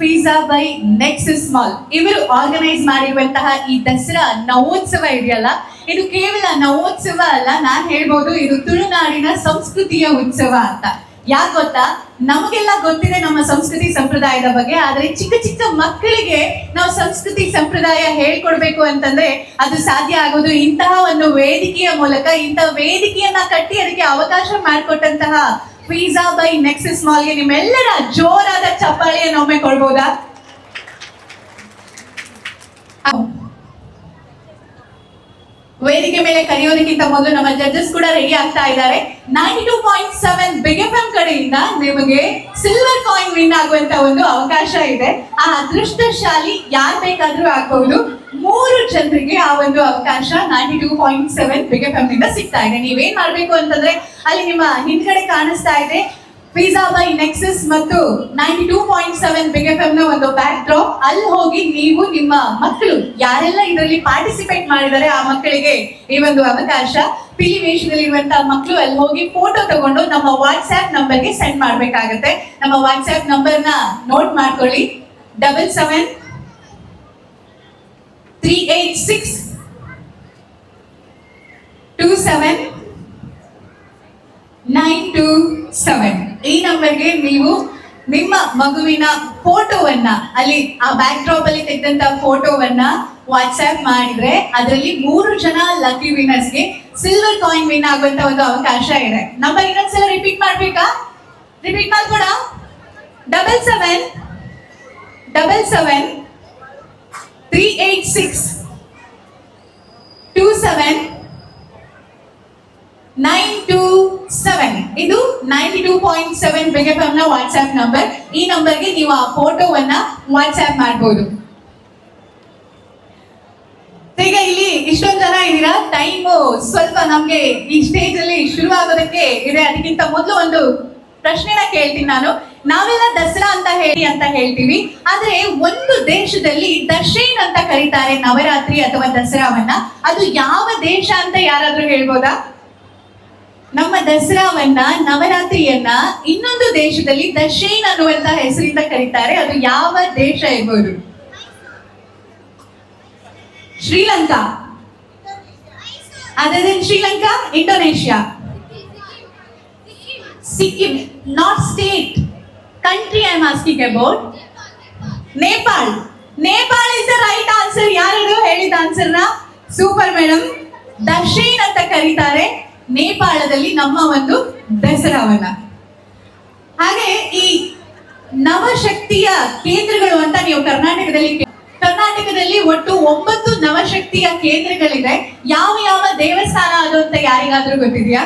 Pizza by Nexus mall. ಇವರು organise ಮಾಡಿರುವಂತಹ ಈ ದಸರಾ ನವೋತ್ಸವ ಇದೆಯಲ್ಲ? ಇದು ಕೇವಲ ನವೋತ್ಸವ ಅಲ್ಲ, ನಾನ್ ಹೇಳ್ಬೋದು ಇದು ತುಳುನಾಡಿನ ಸಂಸ್ಕೃತಿಯ ಉತ್ಸವ ಅಂತ. ಯಾಕೆ ಗೊತ್ತಾ? ನಮಗೆಲ್ಲ ಗೊತ್ತಿದೆ ನಮ್ಮ ಸಂಸ್ಕೃತಿ ಸಂಪ್ರದಾಯದ ಬಗ್ಗೆ, ಆದ್ರೆ ಚಿಕ್ಕ ಚಿಕ್ಕ ಮಕ್ಕಳಿಗೆ ನಾವು ಸಂಸ್ಕೃತಿ ಸಂಪ್ರದಾಯ ಹೇಳ್ಕೊಡ್ಬೇಕು ಅಂತಂದ್ರೆ ಅದು ಸಾಧ್ಯ ಆಗೋದು ಇಂತಹ ಒಂದು ವೇದಿಕೆಯ ಮೂಲಕ, ಇಂತಹ ವೇದಿಕೆಯನ್ನ ಕಟ್ಟಿ ಅದಕ್ಕೆ ಅವಕಾಶ ಮಾಡಿಕೊಟ್ಟಂತಹ ಪಿಜ್ಜಾ ಬೈ ನೆಕ್ಸಸ್ ಮಾಲ್ಗೆ ನಿಮ್ಮೆಲ್ಲರ ಜೋರಾದ ಚಪ್ಪಾಳಿಯನ್ನು ಒಮ್ಮೆ ಕೊಡ್ಬೋದಾ? ವೇದಿಕೆ ಮೇಲೆ ಕರೆಯೋದಕ್ಕಿಂತ ಮೊದಲು ನಮ್ಮ ಜಡ್ಜಸ್ ಕೂಡ ರೆಡಿ ಆಗ್ತಾ ಇದ್ದಾರೆ. ನೈಂಟಿ ಟೂ ಪಾಯಿಂಟ್ ಸೆವೆನ್ ಕಡೆಯಿಂದ ನಿಮಗೆ ಸಿಲ್ವರ್ ಕಾಯಿನ್ ವಿನ್ ಆಗುವಂತ ಒಂದು ಅವಕಾಶ ಇದೆ. ಆ ಅದೃಷ್ಟಶಾಲಿ ಯಾರ್ ಬೇಕಾದ್ರೂ ಆಗ್ಬಹುದು. ಜನರಿಗೆ ಆ ಒಂದು ಅವಕಾಶ ninety two point seven big F ಸಿಗ್ತಾ ಇದೆ. ನೀವೇನ್ ಮಾಡ್ಬೇಕು ಅಂತಂದ್ರೆ ಅಲ್ಲಿ ನಿಮ್ಮ ಹಿಂದ್ಗಡೆ ಕಾಣಿಸ್ತಾ ಇದೆ. ಪಿಜ್ಜಾ ಬೈ ನೆಕ್ಸಸ್ ಮತ್ತು ninety two point seven big F ಒಂದು ಬ್ಯಾಕ್ ಡ್ರಾಪ್ ಅಲ್ಲಿ ಹೋಗಿ ನೀವು ನಿಮ್ಮ ಮಕ್ಕಳು ಯಾರೆಲ್ಲ ಇದರಲ್ಲಿ ಪಾರ್ಟಿಸಿಪೇಟ್ ಮಾಡಿದರೆ ಆ ಮಕ್ಕಳಿಗೆ ಈ ಒಂದು ಅವಕಾಶ. ಪಿಲಿ ವೇಷದಲ್ಲಿರುವಂತಹ ಮಕ್ಕಳು ಅಲ್ಲಿ ಹೋಗಿ ಫೋಟೋ ತಗೊಂಡು ನಮ್ಮ ವಾಟ್ಸ್ಆಪ್ ನಂಬರ್ಗೆ ಸೆಂಡ್ ಮಾಡಬೇಕಾಗತ್ತೆ. ನಮ್ಮ ವಾಟ್ಸ್ಆಪ್ ನಂಬರ್ನ ನೋಟ್ ಮಾಡ್ಕೊಳ್ಳಿ. Double seven three eight six two seven nine two seven ಈ ನಂಬರ್ಗೆ ನೀವು ನಿಮ್ಮ ಮಗುವಿನ ಫೋಟೋವನ್ನ, ಅಲ್ಲಿ ಆ ಬ್ಯಾಕ್ ಡ್ರಾಪ್ ಅಲ್ಲಿ ತೆಗೆದಂತ ಫೋಟೋವನ್ನ ವಾಟ್ಸ್ಆ್ಯಪ್ ಮಾಡಿದ್ರೆ ಅದರಲ್ಲಿ ಮೂರು ಜನ ಲಕ್ಕಿ ವಿನ್ನರ್ಸ್ಗೆ ಸಿಲ್ವರ್ ಕಾಯಿನ್ ವಿನ್ ಆಗುವಂತ ಒಂದು ಅವಕಾಶ ಇದೆ. ನಂಬರ್ ಇನ್ನೊಂದ್ಸಲ ರಿಪೀಟ್ ಮಾಡ್ಬೇಕಾ? Repeat ಮಾಡ್ಕೊಡ? Double seven double seven six two seven nine two seven ಇದು ninety two point seven big ಎಫ್ನ WhatsApp number ಈ ನಂಬರ್ಗೆ ನೀವು ಆ ಫೋಟೋವನ್ನ ವಾಟ್ಸ್ಆಪ್ ಮಾಡ್ಬೋದು. ಈಗ ಇಲ್ಲಿ ಇಷ್ಟೊಂದು ಜನ ಇದ್ದೀರಾ? ಟೈಮ್ ಸ್ವಲ್ಪ ನಮ್ಗೆ ಈ ಸ್ಟೇಜ್ ಅಲ್ಲಿ ಶುರು ಆಗೋದಕ್ಕೆ ಇದೆ. ಅದಕ್ಕಿಂತ ಮೊದಲು ಒಂದು ಪ್ರಶ್ನೆನ ಕೇಳ್ತೀನಿ ನಾನು. ನಾವೆಲ್ಲ ದಸರಾ ಅಂತ ಹೇಳಿ ಅಂತ ಹೇಳ್ತೀವಿ. ಆದ್ರೆ ಒಂದು ದೇಶದಲ್ಲಿ ದಶೇನ್ ಅಂತ ಕರೀತಾರೆ ನವರಾತ್ರಿ ಅಥವಾ ದಸರಾವನ್ನ. ಅದು ಯಾವ ದೇಶ ಅಂತ ಯಾರಾದ್ರೂ ಹೇಳ್ಬೋದಾ? ನಮ್ಮ ದಸರಾವನ್ನ, ನವರಾತ್ರಿಯನ್ನ ಇನ್ನೊಂದು ದೇಶದಲ್ಲಿ ದಶೇನ್ ಅನ್ನುವಂತ ಹೆಸರಿಂದ ಕರೀತಾರೆ. ಅದು ಯಾವ ದೇಶ ಇರ್ಬೋದು ಶ್ರೀಲಂಕಾ. ಅದೇ Sri Lanka? Indonesia. Sikkim. Not state. Country I am asking about Nepal Nepal is the right answer ಯಾರು ಹೇಳಿದ ಆನ್ಸರ್ನ ಸೂಪರ್ ಮೇಡಮ್ ದಶೇನ್ ಅಂತ ಕರೀತಾರೆ. ನೇಪಾಳದಲ್ಲಿ ನಮ್ಮ ಒಂದು ದಸರಾವನ್ನ. ಹಾಗೆ ಈ ನವಶಕ್ತಿಯ ಕೇಂದ್ರಗಳು ಅಂತ ನೀವು ಕರ್ನಾಟಕದಲ್ಲಿ ಕರ್ನಾಟಕದಲ್ಲಿ ಒಟ್ಟು ಒಂಬತ್ತು ನವಶಕ್ತಿಯ ಕೇಂದ್ರಗಳಿದೆ. ಯಾವ ಯಾವ ದೇವಸ್ಥಾನ ಅದು ಅಂತ ಯಾರಿಗಾದ್ರೂ ಗೊತ್ತಿದೆಯಾ?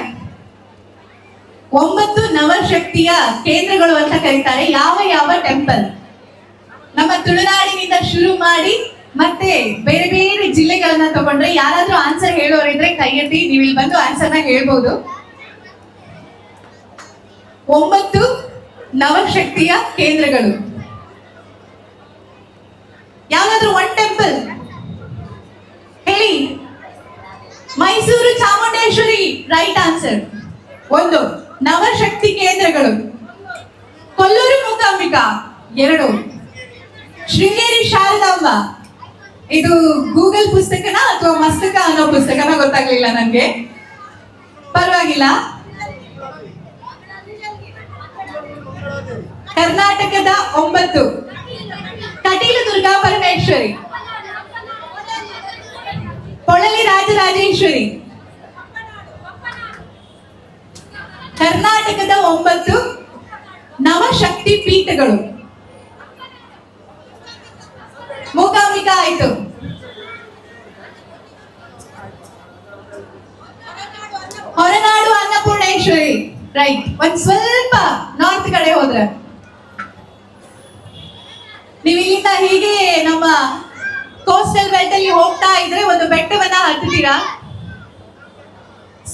ಒಂಬತ್ತು ನವಶಕ್ತಿಯ ಕೇಂದ್ರಗಳು ಅಂತ ಕರೀತಾರೆ. ಯಾವ ಯಾವ ಟೆಂಪಲ್? ನಮ್ಮ ತುಳುನಾಡಿನಿಂದ ಶುರು ಮಾಡಿ ಮತ್ತೆ ಬೇರೆ ಬೇರೆ ಜಿಲ್ಲೆಗಳನ್ನ ತಗೊಂಡ್ರೆ ಯಾರಾದ್ರೂ ಆನ್ಸರ್ ಹೇಳೋರಿದ್ರೆ ಕೈ ಎತ್ತಿ ನೀವು ಇಲ್ಲಿ ಬಂದು ಆನ್ಸರ್ನ ಹೇಳ್ಬೋದು. ಒಂಬತ್ತು ನವಶಕ್ತಿಯ ಕೇಂದ್ರಗಳು. ಯಾವ್ದಾದ್ರು ಒನ್ ಟೆಂಪಲ್ ಹೇಳಿ. ಮೈಸೂರು ಚಾಮುಂಡೇಶ್ವರಿ ರೈಟ್ ಆನ್ಸರ್ ಒಂದು. ನವಶಕ್ತಿ ಕೇಂದ್ರಗಳು. ಕೊಲ್ಲೂರು ಮೂಕಾಂಬಿಕಾ, ಎರಡು. ಶೃಂಗೇರಿ ಶಾರದಾಂಬ ಇದು ಗೂಗಲ್ ಪುಸ್ತಕನ ಅಥವಾ ಮಸ್ತಕ ಅನ್ನೋ ಪುಸ್ತಕನ ಗೊತ್ತಾಗ್ಲಿಲ್ಲ ನನಗೆ. ಪರವಾಗಿಲ್ಲ. ಕರ್ನಾಟಕದ ಒಂಬತ್ತು. ಕಟೀಲು ದುರ್ಗಾ ಪರಮೇಶ್ವರಿ. ಪೊಳಲಿ ರಾಜರಾಜೇಶ್ವರಿ. ಕರ್ನಾಟಕದ ಒಂಬತ್ತು ನವಶಕ್ತಿ ಪೀಠಗಳು. ಮೂಕಾಂಬಿಕ ಆಯ್ತು. ಹೊರನಾಡು ಅನ್ನಪೂರ್ಣೇಶ್ವರಿ. ರೈಟ್ ಒಂದ್ ಸ್ವಲ್ಪ ನಾರ್ತ್ ಕಡೆ ಹೋದ್ರೆ. ನೀವು ಇಲ್ಲಿಂದ ಹೀಗೆ ನಮ್ಮ ಕೋಸ್ಟಲ್ ಬೆಲ್ಟ್ ಅಲ್ಲಿ ಹೋಗ್ತಾ ಇದ್ರೆ ಒಂದು ಬೆಟ್ಟವನ್ನ ಹತ್ತುತ್ತೀರಾ?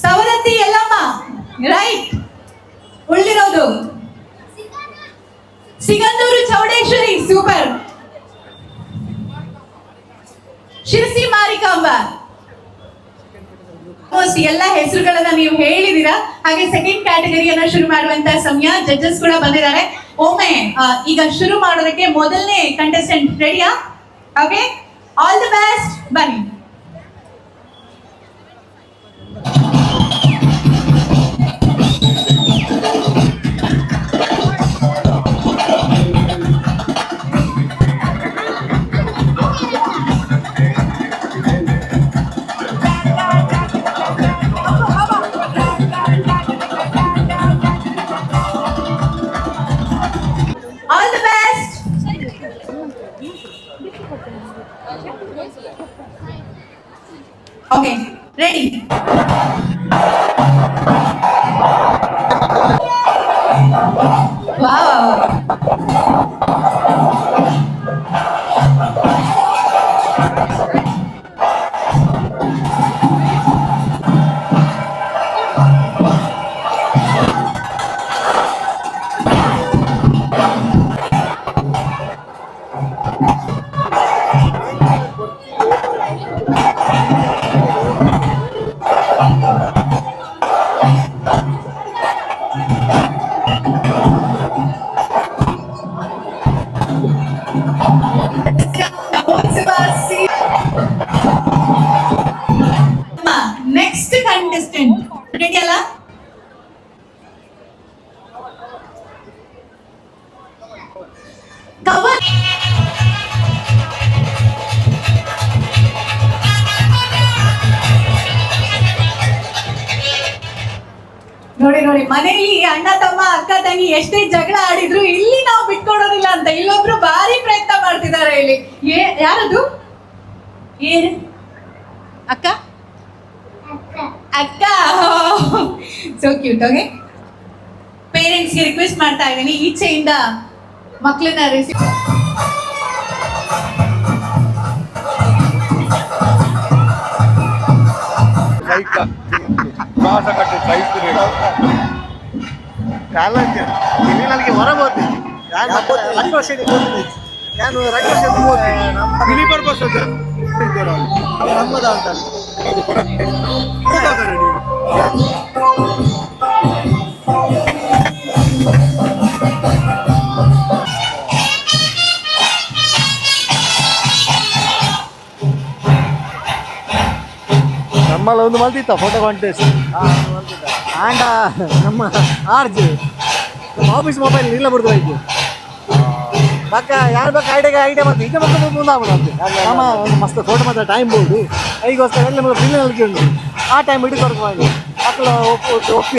ಸವದತ್ತಿ ಎಲ್ಲಮ್ಮ ರೈಟ್ ಉಳಿದಿರೋದು ಸಿಗಂದೂರು ಚೌಡೇಶ್ವರಿ ಸೂಪರ್ ಶಿರಸಿ ಮಾರಿಕಾಂಬ. ಆಲ್ಮೋಸ್ಟ್ ಎಲ್ಲ ಹೆಸರುಗಳನ್ನ ನೀವು ಹೇಳಿದೀರಾ ಹಾಗೆ ಸೆಕೆಂಡ್ ಕ್ಯಾಟಗರಿಯನ್ನ ಶುರು ಮಾಡುವಂತ ಸಮಯ. ಜಡ್ಜಸ್ ಕೂಡ ಬಂದಿದ್ದಾರೆ. ಒಮ್ಮೆ ಈಗ ಶುರು ಮಾಡೋದಕ್ಕೆ ಮೊದಲನೇ ಕಂಟೆಸ್ಟೆಂಟ್ ರೆಡಿಯಾ ಓಕೆ ಆಲ್ ದಿ ಬೆಸ್ಟ್ ಬನ್ನಿ. ನೋಡಿ ನೋಡಿ ಮನೆಯಲ್ಲಿ ಅಣ್ಣ ತಮ್ಮ ಅಕ್ಕ ತಂಗಿ ಎಷ್ಟೇ ಜಗಳ ಆಡಿದ್ರು ಇಲ್ಲಿ ನಾವು ಬಿಟ್ಕೊಡೋದಿಲ್ಲ ಅಂತ ಇಲ್ಲೊಬ್ರು ಭಾರಿ ಪ್ರಯತ್ನ ಮಾಡ್ತಿದ್ದಾರೆ ಇಲ್ಲಿ ಏ ಯಾರದು ಏನು ಅಕ್ಕ ಅಕ್ಕ ಸೋ ಕ್ಯೂಟ್ ಓಕೆ ಪೇರೆಂಟ್ಸ್ಗೆ ರಿಕ್ವೆಸ್ಟ್ ಮಾಡ್ತಾ ಇದ್ದೀನಿ ಈಚೆಯಿಂದ ಮಕ್ಕಳನ್ನ ರಿಸೀವ್ ಸೈಕ ಶ್ವಾಸ ಕಟ್ಟಿ ಸೈಕ್ರೆ ಕಾಲಕ್ಕೆ ನನಗೆ ಹೊರ ಹೋಗ್ತೀನಿ ನಾನು ಎರಡು ವರ್ಷ ಹೋಗ್ತೀನಿ ನಾನು ಎರಡು ವರ್ಷ ಹೋಗ್ತೀನಿ ಮಿನಿ ಪರ್ಪಸ್ ಅದು ನಮ್ಮದ ಅಂತ ನಮ್ಮಲ್ಲಿ ಒಂದು ಮಲ್ತಿತ್ತ ಫೋಟೋ ಕಾಂಟೆಸ್ಟ್ ಆಂಡ, ನಮ್ಮ ಆರ್ ಜಿ ನಮ್ಮ ಆಫೀಸ್ ಮೊಬೈಲ್ ನಿಲ್ಲ ಬಿಡ್ದು ಆಯ್ತು ಪಕ್ಕ ಯಾರು ಬೇಕು ಐಡಿಯಾಗೆ ಐಡಿಯಾ ಮಾಡ್ತೀವಿ. ಈಗ ಮಕ್ಕಳು ಮುಂದೆ ಆಗ್ಬಿಡುತ್ತೆ ನಮ್ಮ ಒಂದು ಮಸ್ತ್ ಫೋಟೋ ಮಾತ್ರ ಟೈಮ್ ಬೋದು. ವರ್ಷ ಎಲ್ಲ ಬಿಲ್ ಉಂಟು ಆ ಟೈಮ್ ಹಿಡಿದು ಮಾಡಿ ಮಕ್ಕಳು ಒಪ್ಪು ಒಪ್ಪಿ